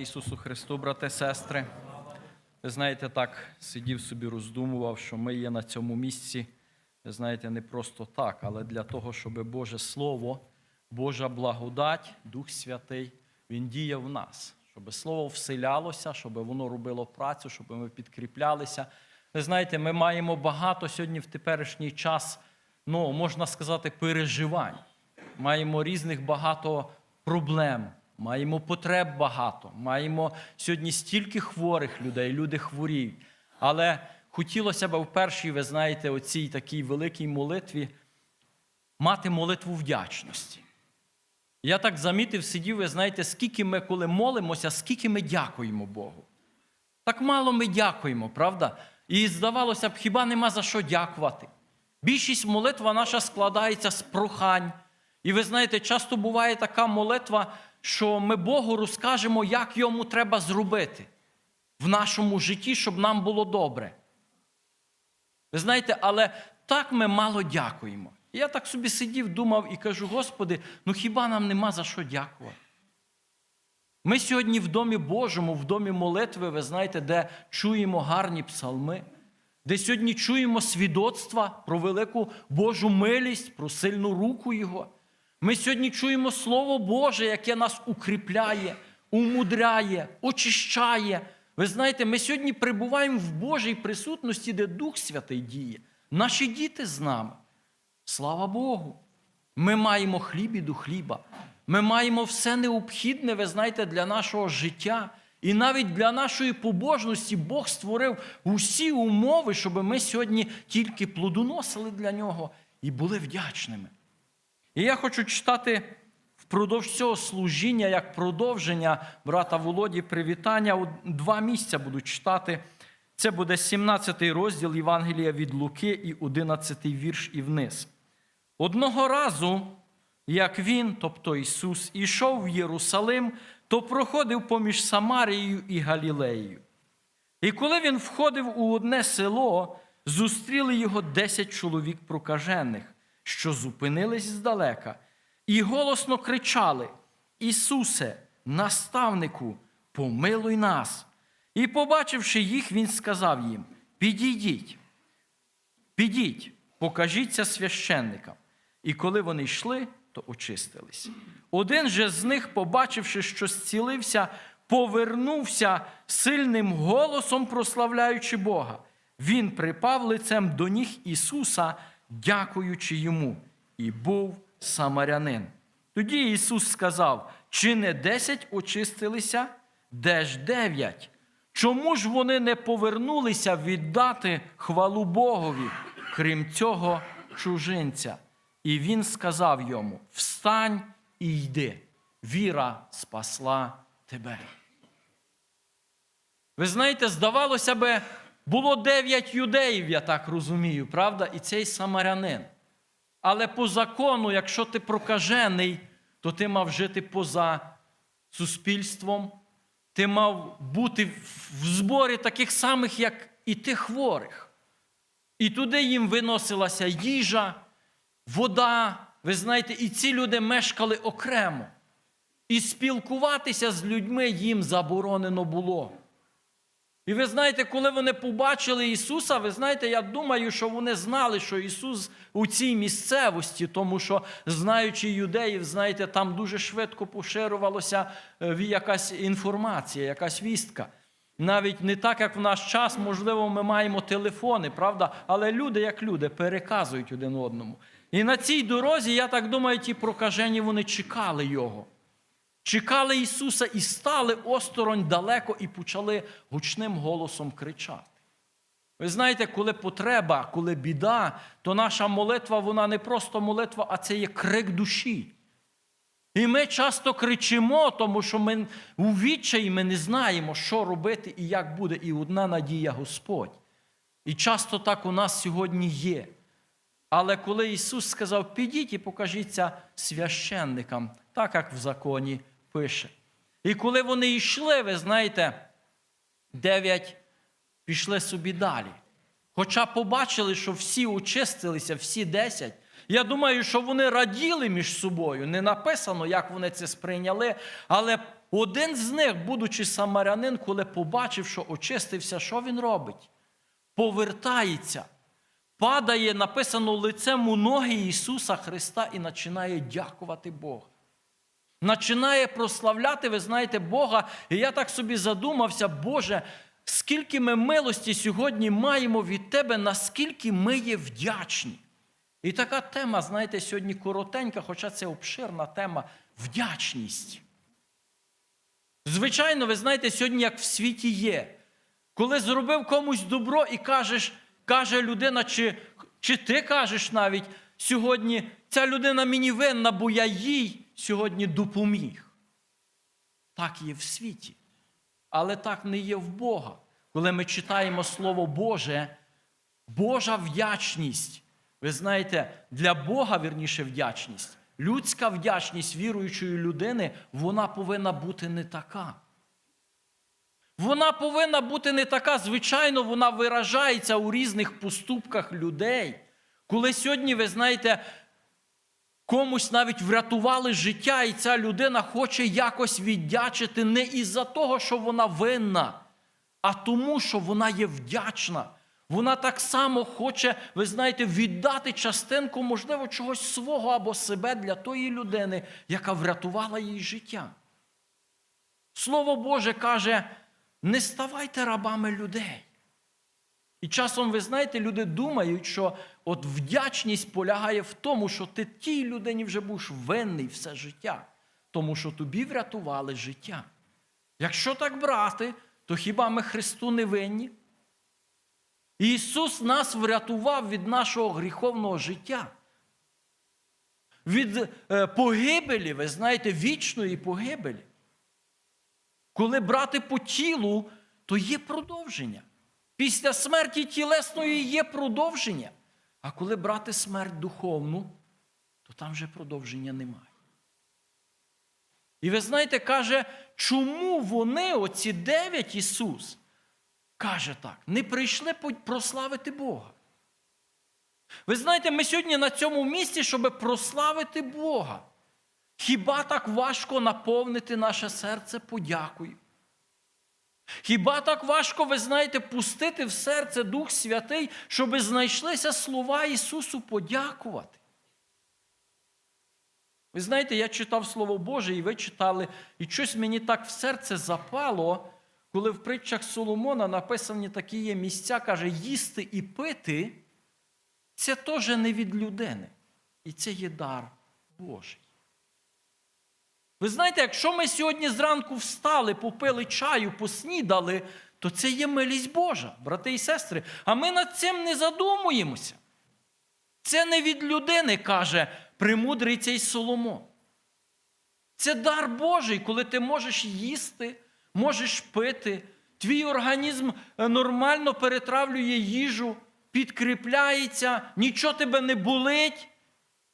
Ісусу Христу, брате, сестри. Ви знаєте, так сидів собі, роздумував, що ми є на цьому місці, ви знаєте, не просто так, але для того, щоб Боже Слово, Божа благодать, Дух Святий, Він діяв в нас, щоб Слово вселялося, щоб воно робило працю, щоб ми підкріплялися. Ви знаєте, ми маємо багато сьогодні в теперішній час, ну, можна сказати, переживань. Маємо різних багато проблем, маємо потреб багато, маємо сьогодні стільки хворих людей, люди хворіють. Але хотілося б в першій, ви знаєте, оцій такій великій молитві мати молитву вдячності. Я так замітив, сидів, ви знаєте, скільки ми, коли молимося, скільки ми дякуємо Богу. Так мало ми дякуємо, правда? І здавалося б, хіба нема за що дякувати. Більшість молитва наша складається з прохань. І ви знаєте, часто буває така молитва, що ми Богу розкажемо, як йому треба зробити в нашому житті, щоб нам було добре. Ви знаєте, але так ми мало дякуємо. Я так собі сидів, думав і кажу: Господи, ну хіба нам нема за що дякувати? Ми сьогодні в Домі Божому, в домі молитви, ви знаєте, де чуємо гарні псалми, де сьогодні чуємо свідоцтва про велику Божу милість, про сильну руку Його. Ми сьогодні чуємо Слово Боже, яке нас укріпляє, умудряє, очищає. Ви знаєте, ми сьогодні перебуваємо в Божій присутності, де Дух Святий діє. Наші діти з нами. Слава Богу! Ми маємо хліб і до хліба. Ми маємо все необхідне, ви знаєте, для нашого життя. І навіть для нашої побожності Бог створив усі умови, щоб ми сьогодні тільки плодоносили для нього і були вдячними. І я хочу читати впродовж цього служіння, як продовження брата Володі привітання. Два місця буду читати. Це буде 17 розділ Євангелія від Луки і 11 вірш і вниз. Одного разу, як він, тобто Ісус, ішов в Єрусалим, то проходив поміж Самарією і Галілеєю. І коли він входив у одне село, зустріли його десять чоловік прокажених, що зупинились здалека, і голосно кричали: Ісусе, наставнику, помилуй нас. І, побачивши їх, він сказав їм: Підійдіть, підіть, покажіться священникам. І коли вони йшли, то очистились. Один же з них, побачивши, що зцілився, повернувся сильним голосом, прославляючи Бога. Він припав лицем до ніг Ісуса, дякуючи йому, і був самарянин. Тоді Ісус сказав: чи не десять очистилися, де ж дев'ять? Чому ж вони не повернулися віддати хвалу Богові, крім цього чужинця? І він сказав йому: Встань і йди, віра спасла тебе. Ви знаєте, здавалося би, було дев'ять юдеїв, я так розумію, правда, і цей самарянин. Але по закону, якщо ти прокажений, то ти мав жити поза суспільством, ти мав бути в зборі таких самих, як і ти хворих. І туди їм виносилася їжа, вода. Ви знаєте, і ці люди мешкали окремо. І спілкуватися з людьми їм заборонено було. І ви знаєте, коли вони побачили Ісуса, ви знаєте, я думаю, що вони знали, що Ісус у цій місцевості, тому що, знаючи юдеїв, знаєте, там дуже швидко поширювалася е, якась інформація, якась вістка. Навіть не так, як в наш час, можливо, ми маємо телефони, правда? Але люди, як люди, переказують один одному. І на цій дорозі, я так думаю, ті прокажені вони чекали Його. Чекали Ісуса і стали осторонь далеко і почали гучним голосом кричати. Ви знаєте, коли потреба, коли біда, то наша молитва, вона не просто молитва, а це є крик душі. І ми часто кричимо, тому що ми у відчаї ми не знаємо, що робити і як буде. І одна надія Господь. І часто так у нас сьогодні є. Але коли Ісус сказав, підіть і покажіться священникам, так як в законі пише. І коли вони йшли, ви знаєте, дев'ять пішли собі далі. Хоча побачили, що всі очистилися, всі десять, Я думаю, що вони раділи між собою. Не написано, як вони це сприйняли. Але один з них, будучи самарянин, коли побачив, що очистився, що він робить? Повертається, падає, написано лицем у ноги Ісуса Христа і починає дякувати Богу. Починає прославляти, ви знаєте, Бога. І я так собі задумався, Боже, скільки ми милості сьогодні маємо від Тебе, наскільки ми є вдячні. І така тема, знаєте, сьогодні коротенька, хоча це обширна тема вдячність. Звичайно, ви знаєте, сьогодні як в світі є. Коли зробив комусь добро і кажеш, каже людина, чи, чи ти кажеш навіть сьогодні, ця людина мені винна, бо я їй сьогодні допоміг. Так є в світі. Але так не є в Бога. Коли ми читаємо Слово Боже, Божа вдячність. Ви знаєте, для Бога вірніше вдячність. Людська вдячність віруючої людини, вона повинна бути не така. Вона повинна бути не така. Звичайно, вона виражається у різних поступках людей. Коли сьогодні, ви знаєте, комусь навіть врятували життя, і ця людина хоче якось віддячити не із-за того, що вона винна, а тому, що вона є вдячна. Вона так само хоче, ви знаєте, віддати частинку, можливо, чогось свого або себе для тої людини, яка врятувала їй життя. Слово Боже каже: не ставайте рабами людей. І часом, ви знаєте, люди думають, що от вдячність полягає в тому, що ти тій людині вже будеш винний все життя, тому що тобі врятували життя. Якщо так брати, то хіба ми Христу не винні? Ісус нас врятував від нашого гріховного життя. Від е, погибелі, ви знаєте, вічної погибелі. Коли брати по тілу, то є продовження. Після смерті тілесної є продовження. А коли брати смерть духовну, то там вже продовження немає. І ви знаєте, каже, чому вони, оці дев'ять Ісус, каже так, не прийшли прославити Бога. Ви знаєте, ми сьогодні на цьому місці, щоб прославити Бога. Хіба так важко наповнити наше серце подякою? Хіба так важко, ви знаєте, пустити в серце Дух Святий, щоб знайшлися слова Ісусу подякувати? Ви знаєте, я читав Слово Боже, і ви читали, і щось мені так в серце запало, коли в притчах Соломона написані такі є місця, каже, їсти і пити це теж не від людини. І це є дар Божий. Ви знаєте, якщо ми сьогодні зранку встали, попили чаю, поснідали, то це є милість Божа, брати і сестри. А ми над цим не задумуємося. Це не від людини, каже премудрий цей Соломон. Це дар Божий, коли ти можеш їсти, можеш пити. Твій організм е, нормально перетравлює їжу, підкріпляється, нічого тебе не болить.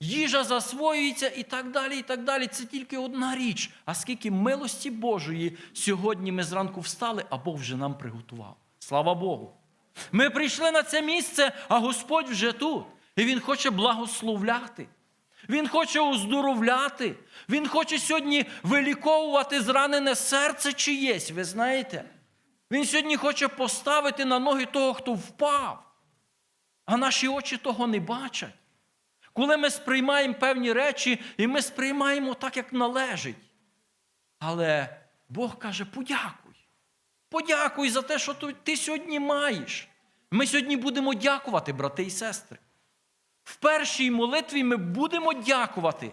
Їжа засвоюється і так далі. і так далі. Це тільки одна річ. А скільки милості Божої сьогодні ми зранку встали, а Бог вже нам приготував. Слава Богу. Ми прийшли на це місце, а Господь вже тут. І Він хоче благословляти. Він хоче оздоровляти. Він хоче сьогодні виліковувати зранене серце чиєсь, ви знаєте. Він сьогодні хоче поставити на ноги того, хто впав. А наші очі того не бачать. Коли ми сприймаємо певні речі, і ми сприймаємо так, як належить. Але Бог каже: подякуй. Подякуй за те, що ти сьогодні маєш. Ми сьогодні будемо дякувати, брати і сестри. В першій молитві ми будемо дякувати.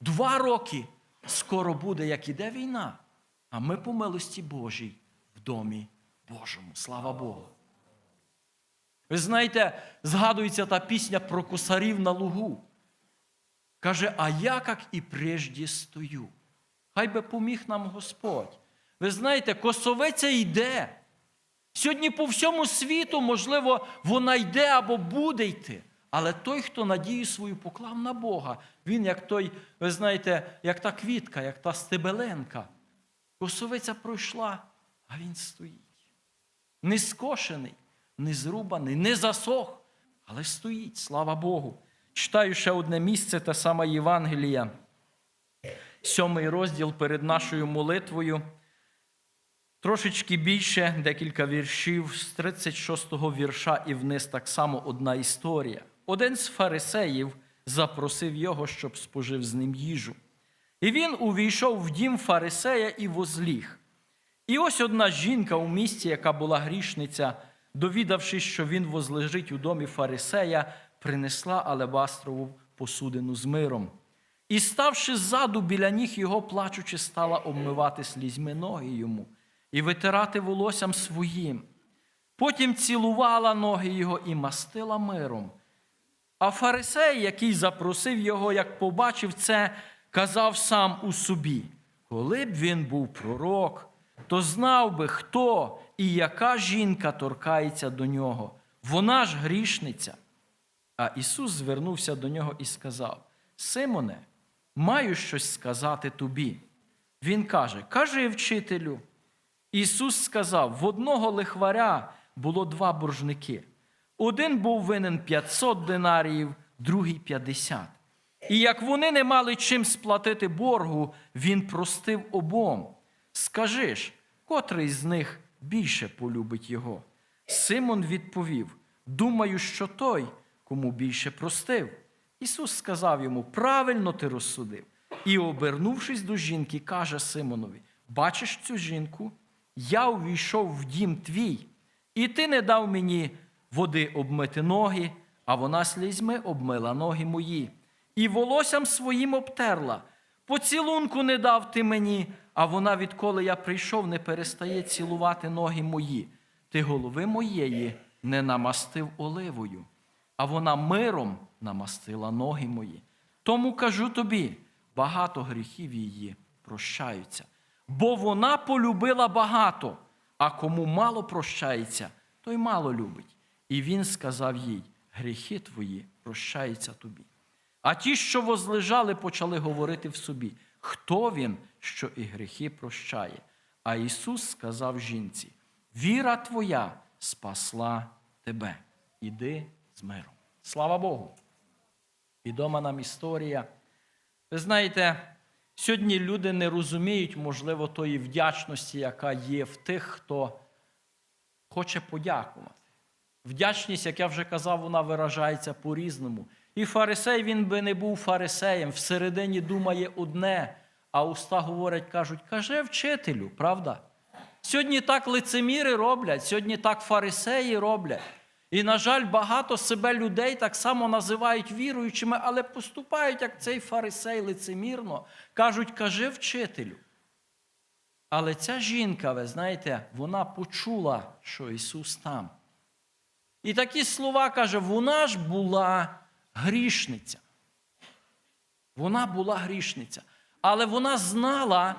Два роки скоро буде, як іде війна, а ми по милості Божій в домі Божому. Слава Богу. Ви знаєте, згадується та пісня про косарів на лугу. Каже, а я, як і прежде стою. Хай би поміг нам Господь. Ви знаєте, косовиця йде. Сьогодні по всьому світу, можливо, вона йде або буде йти. Але той, хто надію свою поклав на Бога, він, як той, ви знаєте, як та квітка, як та стебеленка. Косовиця пройшла, а він стоїть. Не скошений не зрубаний, не засох, але стоїть, слава Богу. Читаю ще одне місце, те саме Євангелія, сьомий розділ перед нашою молитвою. Трошечки більше, декілька віршів з 36-го вірша і вниз так само одна історія. Один з фарисеїв запросив його, щоб спожив з ним їжу. І він увійшов в дім фарисея і возліг. І ось одна жінка у місті, яка була грішниця, довідавшись, що він возлежить у домі фарисея, принесла алебастрову посудину з миром. І, ставши ззаду біля ніг його, плачучи, стала обмивати слізьми ноги йому і витирати волоссям своїм. Потім цілувала ноги його і мастила миром. А фарисей, який запросив його, як побачив це, казав сам у собі: коли б він був пророк, то знав би, хто і яка жінка торкається до нього. Вона ж грішниця. А Ісус звернувся до нього і сказав: Симоне, маю щось сказати тобі. Він каже: Кажи, вчителю. Ісус сказав: в одного лихваря було два боржники. Один був винен 500 динаріїв, другий 50. І як вони не мали чим сплатити боргу, він простив обом. Скажи ж, котрий з них більше полюбить його? Симон відповів: Думаю, що той, кому більше простив. Ісус сказав йому: Правильно ти розсудив. І, обернувшись до жінки, каже Симонові: Бачиш цю жінку? Я увійшов в дім твій, і ти не дав мені води обмити ноги, а вона слізьми обмила ноги мої, і волоссям своїм обтерла. Поцілунку не дав ти мені, а вона, відколи я прийшов, не перестає цілувати ноги мої. Ти голови моєї не намастив оливою, а вона миром намастила ноги мої. Тому кажу тобі, багато гріхів її прощаються. Бо вона полюбила багато, а кому мало прощається, той мало любить. І він сказав їй: гріхи твої прощаються тобі. А ті, що возлежали, почали говорити в собі, хто він, що і гріхи прощає. А Ісус сказав жінці: Віра твоя спасла тебе. Іди з миром. Слава Богу. Відома нам історія. Ви знаєте, сьогодні люди не розуміють, можливо, тої вдячності, яка є в тих, хто хоче подякувати. Вдячність, як я вже казав, вона виражається по-різному. І фарисей він би не був фарисеєм, всередині думає одне, а уста говорять, кажуть, каже вчителю, правда? Сьогодні так лицеміри роблять, сьогодні так фарисеї роблять. І, на жаль, багато себе людей так само називають віруючими, але поступають, як цей фарисей лицемірно, кажуть, кажи вчителю. Але ця жінка, ви знаєте, вона почула, що Ісус там. І такі слова каже, вона ж була грішниця. Вона була грішниця. Але вона знала,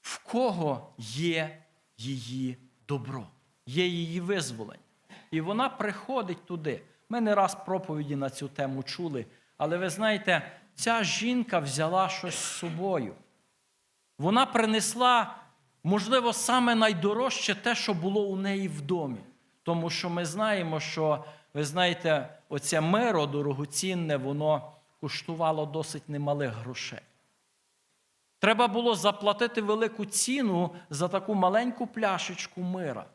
в кого є її добро, є її визволення. І вона приходить туди. Ми не раз проповіді на цю тему чули, але ви знаєте, ця жінка взяла щось з собою. Вона принесла, можливо, саме найдорожче те, що було у неї в домі. Тому що ми знаємо, що, ви знаєте, оце миро дорогоцінне, воно коштувало досить немалих грошей. Треба було заплатити велику ціну за таку маленьку пляшечку мира.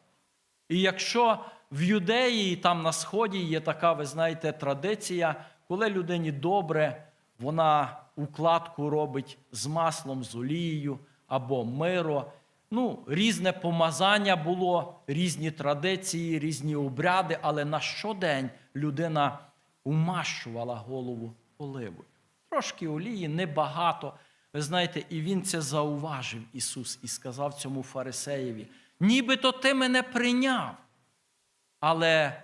І якщо в юдеї, там на Сході є така, ви знаєте, традиція, коли людині добре, вона укладку робить з маслом, з олією або миро. Ну, різне помазання було, різні традиції, різні обряди, але на щодень людина умащувала голову оливою. Трошки олії, небагато. Ви знаєте, і він це зауважив Ісус і сказав цьому фарисеєві: нібито ти мене прийняв, але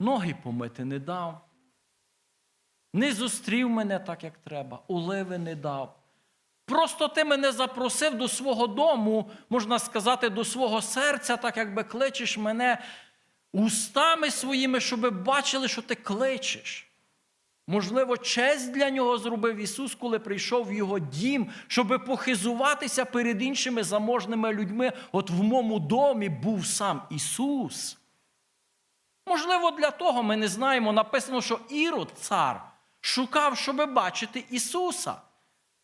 ноги помити не дав, не зустрів мене так, як треба, оливи не дав. Просто ти мене запросив до свого дому, можна сказати, до свого серця, так якби кличеш мене устами своїми, щоб бачили, що ти кличеш. Можливо, честь для нього зробив Ісус, коли прийшов в його дім, щоб похизуватися перед іншими заможними людьми. От в моєму домі був сам Ісус. Можливо, для того ми не знаємо. Написано, що Ірод, цар, шукав, щоб бачити Ісуса.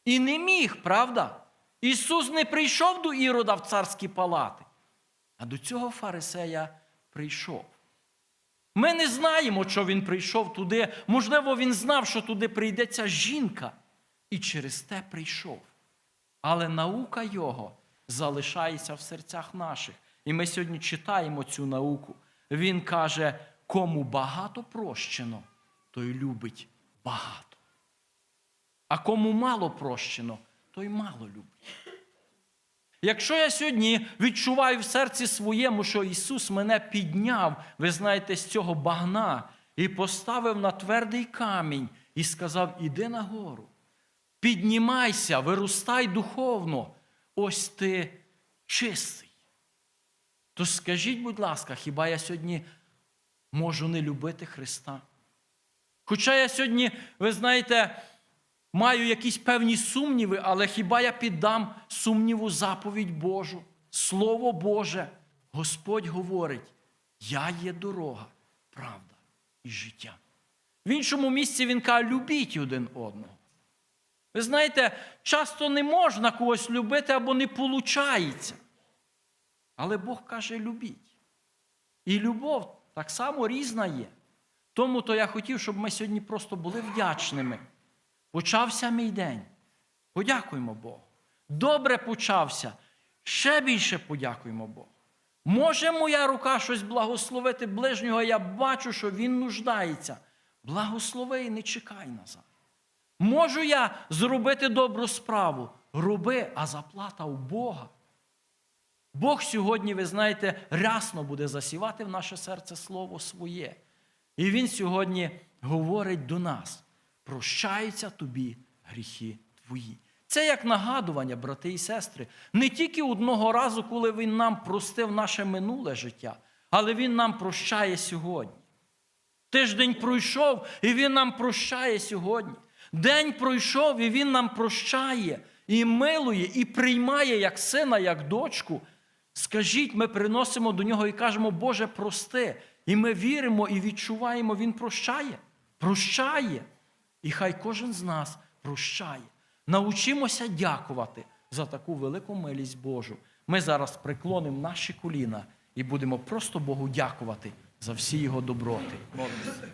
І не міг, правда? Ісус не прийшов до Ірода в царські палати, а до цього фарисея прийшов. Ми не знаємо, що він прийшов туди. Можливо, він знав, що туди прийде ця жінка, і через те прийшов. Але наука його залишається в серцях наших. І ми сьогодні читаємо цю науку. Він каже, кому багато прощено, той любить багато. А кому мало прощено, той мало любить. Якщо я сьогодні відчуваю в серці своєму, що Ісус мене підняв, ви знаєте, з цього багна і поставив на твердий камінь і сказав: Іди нагору, піднімайся, виростай духовно, ось ти чистий. То скажіть, будь ласка, хіба я сьогодні можу не любити Христа? Хоча я сьогодні, ви знаєте, маю якісь певні сумніви, але хіба я піддам сумніву заповідь Божу, Слово Боже? Господь говорить: Я є дорога, правда і життя. В іншому місці він каже, любіть один одного. Ви знаєте, часто не можна когось любити або не виходить. Але Бог каже, любіть. І любов так само різна є. Тому то я хотів, щоб ми сьогодні просто були вдячними. Почався мій день. Подякуємо Богу. Добре почався. Ще більше подякуємо Богу. Може моя рука щось благословити ближнього, я бачу, що він нуждається. Благослови і не чекай назад. Можу я зробити добру справу? Роби, а заплата у Бога. Бог сьогодні, ви знаєте, рясно буде засівати в наше серце Слово своє. І Він сьогодні говорить до нас: прощаються тобі гріхи твої. Це як нагадування, брати і сестри, не тільки одного разу, коли Він нам простив наше минуле життя, але Він нам прощає сьогодні. Тиждень пройшов, і Він нам прощає сьогодні. День пройшов, і Він нам прощає, і милує, і приймає як сина, як дочку. Скажіть, ми приносимо до нього і кажемо, Боже, прости. І ми віримо і відчуваємо, Він прощає. Прощає. І хай кожен з нас прощає. Научимося дякувати за таку велику милість Божу. Ми зараз приклонимо наші коліна і будемо просто Богу дякувати за всі його доброти. Молимося.